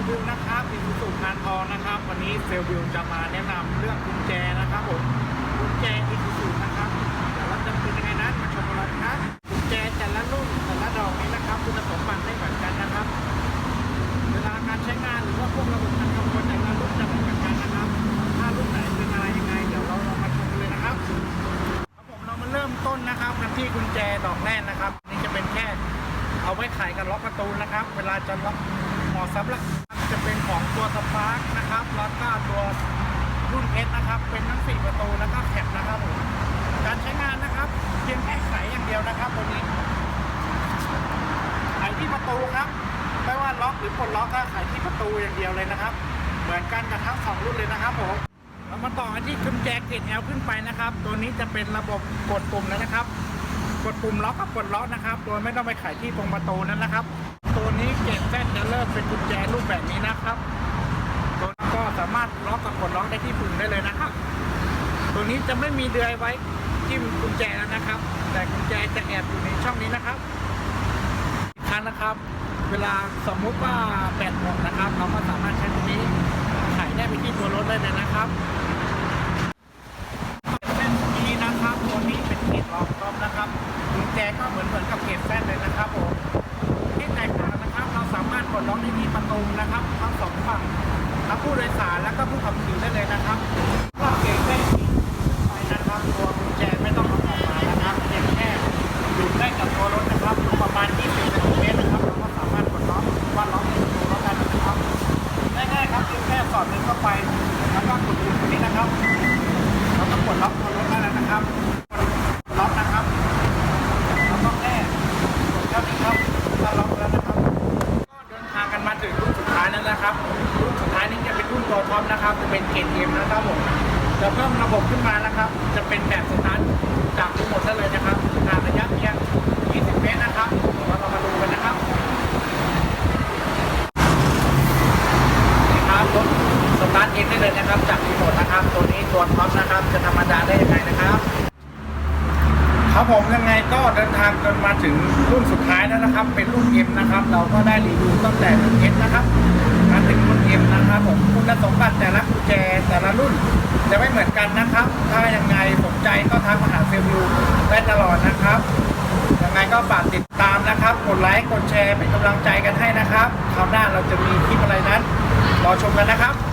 ลวิวนะครับอิมสุสุงานทองนะครับ วันนี้เซลวิวจะมาแนะนำเรื่องกุญแจนะครับผมกุญแจอิมสุสุนะครับเดี๋ยวเราจะเป็นยังไงนั้นมาชมกันเลยครับกุญแจแต่ละรุ่นแต่ละดอกนี้นะครับคุณสมบัติไม่เหมือนกันนะครับ เวลาการใช้งานหรือว่าพวกระบบการคำนวแต่ละรุ่นจะไม่เหมือนกันนะครับ ถ้ารุ่นไหนเป็นอะไรยังไงเดี๋ยวเราลองมาชมกันเลยนะครับครับผมเรามาเริ่มต้นนะครับกันที่กุญแจดอกแรกนะครับ นี่จะเป็นแค่เอาไว้ไขกับล็อกประตูนะครับ เวลาจะล็อก อซับล้วจะเป็นของตัวสปาร์กนะครับแล้วก็ตัวรุ่นเอสนะครับ เป็นทั้งสี่ประตูแล้วก็แคปนะครับผมการใช้งานนะครับเพียงแค่ไขอย่างเดียวนะครับตัวนี้ไขที่ประตูครับ ไม่ว่าล็อกหรือปลดล็อกก็ไขที่ประตูอย่างเดียวเลยนะครับ เหมือนกันกับทั้งสองรุ่นเลยนะครับผมเรามาต่อกันที่กุญแจเกต L ขึ้นไปนะครับ ตัวนี้จะเป็นระบบกดปุ่มแล้วนะครับ กดปุ่มล็อกกับปลดล็อกนะครับ โดยไม่ต้องไปไขที่ตรงประตูนั้นนะครับ ตัวนี้เกตแซ จะเริ่มเป็นกุญแจรูปแบบนี้นะครับตัวก็สามารถล็อกกับกดล็อกได้ที่ปุ่มได้เลยนะครับ ตัวนี้จะไม่มีเดือยไว้จิ้มกุญแจแล้วนะครับ แต่กุญแจจะแอบอยู่ในช่องนี้นะครับครั้งนะครับ เวลาสมมุติว่าแบตหมดนะ แล้วก็กดปุ่มตรงนี้นะครับ เราต้องกดล็อกตัวรถได้แล้วนะครับกดล็อกนะครับเราต้องแค่กดเท่านี้ครับถ้าล็อกแล้วนะครับ ก็เดินทางกันมาถึงรุ่นสุดท้ายแล้วนะครับ รุ่นสุดท้ายนี้จะเป็นรุ่นตัวท็อปนะครับ จะเป็นเกตเอ็มนะครับผมจะเพิ่มระบบขึ้นมานะครับ จะเป็นแบบสตาร์ทจากรีโมทได้เลยนะครับทางระยะเพียง 20 เมตรนะครับเดี๋ยวเรามาดูกันนะครับ นี่ครับรถสตาร์ท เลยนะครับจากรีโมทนะครับ ตัวนี้ตัวท็อปนะครับ จะธรรมดาได้ยังไงนะครับครับผมยังไงก็เดินทางกันมาถึงรุ่นสุดท้ายแล้วนะครับ เป็นรุ่น M นะครับ เราก็ได้รีวิวตั้งแต่รุ่น S นะครับมาถึงรุ่น M นะครับผมคุณสมบัติแต่ละกุญแจแต่ละรุ่นจะไม่เหมือนกันนะครับ ถ้ายังไงสนใจก็ทักมาหาเซลล์วิวได้ตลอดนะครับยังไงก็ฝากติดตามนะครับ กดไลค์กดแชร์เป็นกำลังใจกันให้นะครับคราวหน้าเราจะมีคลิปอะไรนั้นรอชมกันนะครับ